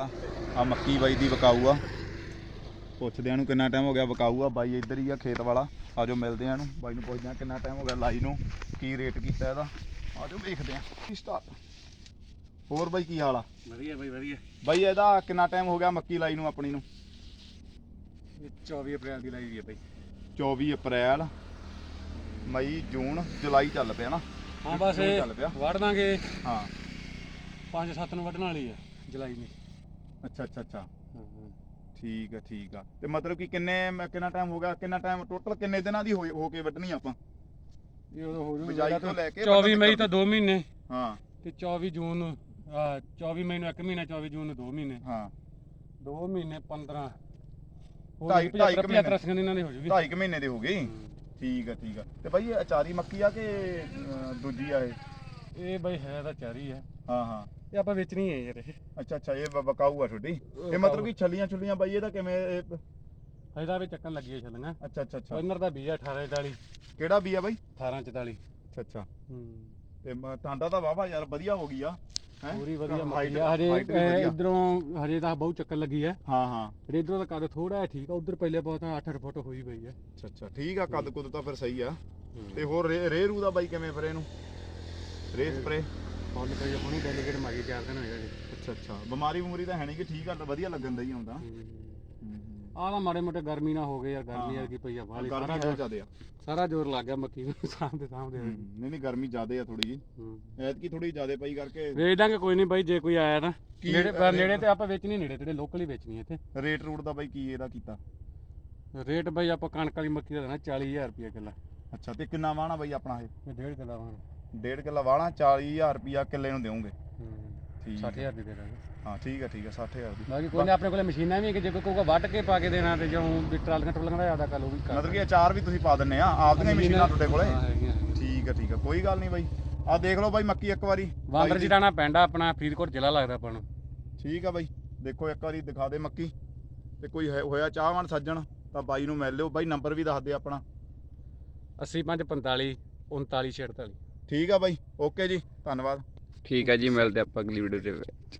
ਆ ਮੱਕੀ ਬਾਈ ਦੀ ਵਿਕਾਊ ਆ। ਪੁੱਛਦੇ ਆ ਨੂੰ ਕਿੰਨਾ ਟਾਈਮ ਹੋ ਗਿਆ ਵਿਕਾਊ ਆ। ਬਾਈ ਇੱਧਰ ਹੀ ਆ ਖੇਤ ਵਾਲਾ। ਆਜੋ ਮਿਲਦੇ ਆ ਇਹਨੂੰ। ਬਾਈ ਨੂੰ ਪੁੱਛਦੇ ਆ ਕਿੰਨਾ ਟਾਈਮ ਹੋ ਗਿਆ ਲਾਈ ਨੂੰ। ਕੀ ਰੇਟ ਕੀਤਾ ਇਹਦਾ। ਆਜੋ ਵੇਖਦੇ ਆ। ਕੀ ਸਟਾਰਟ ਹੋਰ ਬਾਈ ਕੀ ਹਾਲ ਆ? ਵਧੀਆ ਬਾਈ ਵਧੀਆ। ਬਾਈ ਇਹਦਾ ਕਿੰਨਾ ਟਾਈਮ ਹੋ ਗਿਆ ਮੱਕੀ ਲਾਈ ਨੂੰ ਆਪਣੀ ਨੂੰ? ਇਹ 24 ਅਪ੍ਰੈਲ ਦੀ ਲਾਈ ਵੀ ਹੈ ਬਾਈ। 24 ਅਪ੍ਰੈਲ ਮਈ ਜੂਨ ਜੁਲਾਈ ਚੱਲ ਪਿਆ ਨਾ। ਹਾਂ ਬਸ ਚੱਲ ਪਿਆ। ਵੜ ਦਾਂਗੇ। ਹਾਂ। 5-7 ਨੂੰ ਵੱਢਣ ਵਾਲੀ ਹੈ ਜੁਲਾਈ ਦੀ ਅੱਛਾ ਅੱਛਾ ਅੱਛਾ। ਠੀਕ ਆ ਠੀਕ ਆ। ਤੇ ਮਤਲਬ ਕਿ ਕਿੰਨੇ ਮ- ਕਿੰਨਾ ਟਾਈਮ ਹੋ ਗਿਆ? ਕਿੰਨਾ ਟਾਈਮ ਟੋਟਲ ਕਿੰਨੇ ਦਿਨਾਂ ਦੀ ਹੋਈ- ਹੋ ਕੇ ਵੱਢਣੀ ਆਪਾਂ? ਇਹ ਉਦੋਂ ਹੋ ਜੂ ਬਿਜਾਈ ਤੋਂ ਲੈ ਕੇ 24 ਵੱਢਣ ਮਈ। ਤਾਂ 2 ਮਹੀਨੇ। ਹਾਂ। ਤੇ 24 ਜੂਨ ਨੂੰ ਆ 24 ਮਈ ਨੂੰ 1 ਮਹੀਨਾ 24 ਜੂਨ ਨੂੰ 2 ਮਹੀਨੇ। ਹਾਂ। 2 ਮਹੀਨੇ 15 ਢਾਈ- ਢਾਈ ਕੁ ਮਹੀਨੇ। 75 ਦਿਨਾਂ ਦੀ ਹੋ ਜੂਗੀ। ਢਾਈ ਕੁ ਮਹੀਨੇ ਦੀ ਹੋ ਗਈ? ਠੀਕ ਆ ਠੀਕ ਆ। ਤੇ ਬਾਈ ਇਹ ਅਚਾਰੀ ਮੱਕੀ ਆ ਕਿ ਅਹ, ਦੂਜੀ ਆ ਇਹ? ਇਹ ਬਾਈ ਹੈ ਤਾਂ ਚਾਰੀ ਹੈ ਹਾਂ ਹਾਂ। ਇਹ ਆਪਾਂ ਵੇਚਣੀ ਹੈ ਯਾਰ ਇਹ। ਅੱਛਾ ਅੱਛਾ ਇਹ ਬਕਾਊ ਆ ਛੋਟੀ ਇਹ ਮਤਲਬ ਕਿ ਛੱਲੀਆਂ ਛੁੱਲੀਆਂ ਬਾਈ ਇਹਦਾ ਕਿਵੇਂ ਇਹ- ਇਹਦਾ ਵੀ ਚੱਕਣ ਲੱਗੀ ਹੈ ਛੱਲੀਆਂ। ਅੱਛਾ ਅੱਛਾ ਅੱਛਾ। ਇਹਨਾਂ ਦਾ ਬੀਜ 18 44 ਕਿਹੜਾ ਵੀ ਆ ਬਾਈ? 18 44 ਅੱਛਾ ਅੱਛਾ। ਹੂੰ। ਤੇ ਮ- ਟਾਂਡਾ ਤਾਂ ਵਾਵਾ ਯਾਰ ਵਧੀਆ ਹੋ ਗਈ ਆ। ਹੈਂ? ਪੂਰੀ ਵਧੀਆ height- ਮੱਕੀ ਆ। ਹਜੇ height ਵੀ ਵਧੀਆ। ਇਧਰੋਂ ਹਜੇ ਤਾਂ ਬਹੁਤ ਚੱਕਰ ਲੱਗੀ ਹੈ ਹਾਂ ਹਾਂ। ਜਿਹੜੇ ਇਧਰੋਂ ਦਾ ਕੱਦ ਥੋੜਾ ਹੈ ਠੀਕ ਆ ਉਧਰ ਪਹਿਲੇ ਬਹੁਤ 8-8 ਫੁੱਟ ਹੋਈ ਪਈ ਹੈ ਅੱਛਾ ਅੱਛਾ। ਠੀਕ ਆ ਕੱਦ ਕੁੱਦ ਤਾਂ ਫਿਰ ਸਹੀ ਆ। ਤੇ ਹੋਰ ਰੇ ਰੇ ਰੂ ਦਾ ਬਾਈ ਕਿਵੇਂ ਫਿਰ ਇਹਨੂੰ? ਰੇ ਸਪਰੇ? ਫੁੱਲ ਪਈ ਹੁਣੀ ਡੈਲੀਗੇਟ ਮਾਰੀ ਚਾਰ ਦਿਨ ਹੋਇਆ ਜੀ ਅੱਛਾ ਅੱਛਾ। ਬਿਮਾਰੀ ਬਮੂਰੀ ਤਾਂ ਹੈ ਨਹੀਂ ਕਿ ਠੀਕ ਆ ਵਧੀਆ ਲੱਗਣ ਦਾ ਹੀ ਆਉਂਦਾ। ਆਹ ਤਾਂ ਮਾੜੇ ਮੋਟੇ ਗਰਮੀ ਨਾ ਹੋ ਗਏ ਯਾਰ ਗਰਮੀ ਆ ਕੀ ਪਈ ਆ ਵਾਲੀ ਗਰਮੀ ਸਾਰਾ ਬਹੁਤ ਜ਼ਿਆਦੇ ਆ। ਸਾਰਾ ਜ਼ੋਰ ਲੱਗ ਗਿਆ ਮੱਕੀ ਨੂੰ ਸਾਹਮਣੇ ਸਾਹਮਣੇ ਨਹੀਂ ਨਹੀਂ ਗਰਮੀ ਜ਼ਿਆਦੇ ਆ ਥੋੜੀ ਜੀ ਐਤਕੀ ਥੋੜੀ ਜ਼ਿਆਦੇ ਪਈ ਕਰਕੇ ਵੇਚ ਦਾਂਗੇ ਕੋਈ ਨਹੀਂ ਬਾਈ ਜੇ ਕੋਈ ਆਇਆ ਤਾਂ ਕੀ ਨੇੜੇ? ਨੇੜੇ ਤੇ ਆਪਾਂ ਵੇਚਣੀ ਨੇੜੇ ਤੇੜੇ ਲੋਕਲ ਹੀ ਵੇਚਣੀ ਇੱਥੇ। ਰੇਟ ਰੂਟ ਦਾ ਬਾਈ ਕੀ ਇਹਦਾ ਕੀਤਾ? ਰੇਟ ਬਾਈ ਆਪਾਂ ਕਣਕ ਵਾਲੀ ਮੱਕੀ ਦਾ ਦੇਣਾ 40000 ਰੁਪਏ ਕਿੱਲਾ। ਅੱਛਾ ਤੇ ਕਿੰਨਾ ਵਾਹਣਾ ਬਾਈ ਆਪਣਾ ਇਹ? ਇਹ ਡੇਢ ਕਿੱਲਾ ਵਾਂ ਡੇਢ ਕਿੱਲਾ ਵਾਹਣਾ 40000 ਰੁਪਿਆ ਕਿੱਲੇ ਨੂੰ ਦੇਵੋਗੇ। ਠੀਕ ਆ। 60000 ਦੀ ਦੇ ਦਾਂਗੇ। ਹਾਂ ਠੀਕ ਆ ਠੀਕ ਆ 60000 ਦੀ। ਬਾਕੀ ਕੋਈ ਨਹੀਂ ਆਪਣੇ ਕੋਲੇ ਮਸ਼ੀਨਾਂ ਵੀ ਹੈ ਕਿ ਜੇ ਕੋਈ ਕਹੂਗਾ ਵੱਢ ਕੇ ਪਾ ਕੇ ਦੇਣਾ ਤੇ ਜਾਂ ਵੀ ਟਰਾਲੀਆਂ ਟਰੋਲੀਆਂ ਦਾ ਜ਼ਿਆਦਾ ਕਰ ਲਓ ਵੀ ਕਰ ਮਤਲਬ ਕਿ ਅਚਾਰ ਵੀ ਤੁਸੀਂ ਪਾ ਦਿੰਨੇ ਆ ਆਪਦੀਆਂ ਹੀ ਮਸ਼ੀਨਾਂ ਤੁਹਾਡੇ ਕੋਲੇ? ਹਾਂ, ਹੈਗੀਆਂ, ਹੈਗੀਆਂ। ਠੀਕ ਆ ਠੀਕ ਆ ਕੋਈ ਗੱਲ ਨਹੀਂ ਬਾਈ। ਆ ਦੇਖ ਲਓ ਬਾਈ ਮੱਕੀ ਇੱਕ ਵਾਰੀ। ਬਾਂਦਰ ਟਾਣਾ ਪੈਂਦਾ ਆਪਣਾ ਫਰੀਦਕੋਟ ਜ਼ਿਲ੍ਹਾ ਲੱਗਦਾ ਆਪਾਂ ਨੂੰ। ਠੀਕ ਆ ਬਾਈ ਦੇਖੋ ਇੱਕ ਵਾਰੀ ਦਿਖਾ ਦੇ ਮੱਕੀ। ਤੇ ਕੋਈ ਹੈ- ਹੋਇਆ ਚਾਹਵਾਨ ਸੱਜਣ ਤਾਂ ਬਾਈ ਨੂੰ ਮਿਲ ਲਿਓ। ਬਾਈ ਨੰਬਰ ਵੀ ਦੱਸ ਦੇ ਆਪਣਾ। 8545 3946 ਠੀਕ ਆ ਬਾਈ, ਓਕੇ ਜੀ, ਧੰਨਵਾਦ। ਠੀਕ ਹੈ ਜੀ, ਮਿਲਦੇ ਆਪਾਂ ਅਗਲੀ ਵੀਡੀਓ ਦੇ ਵਿੱਚ।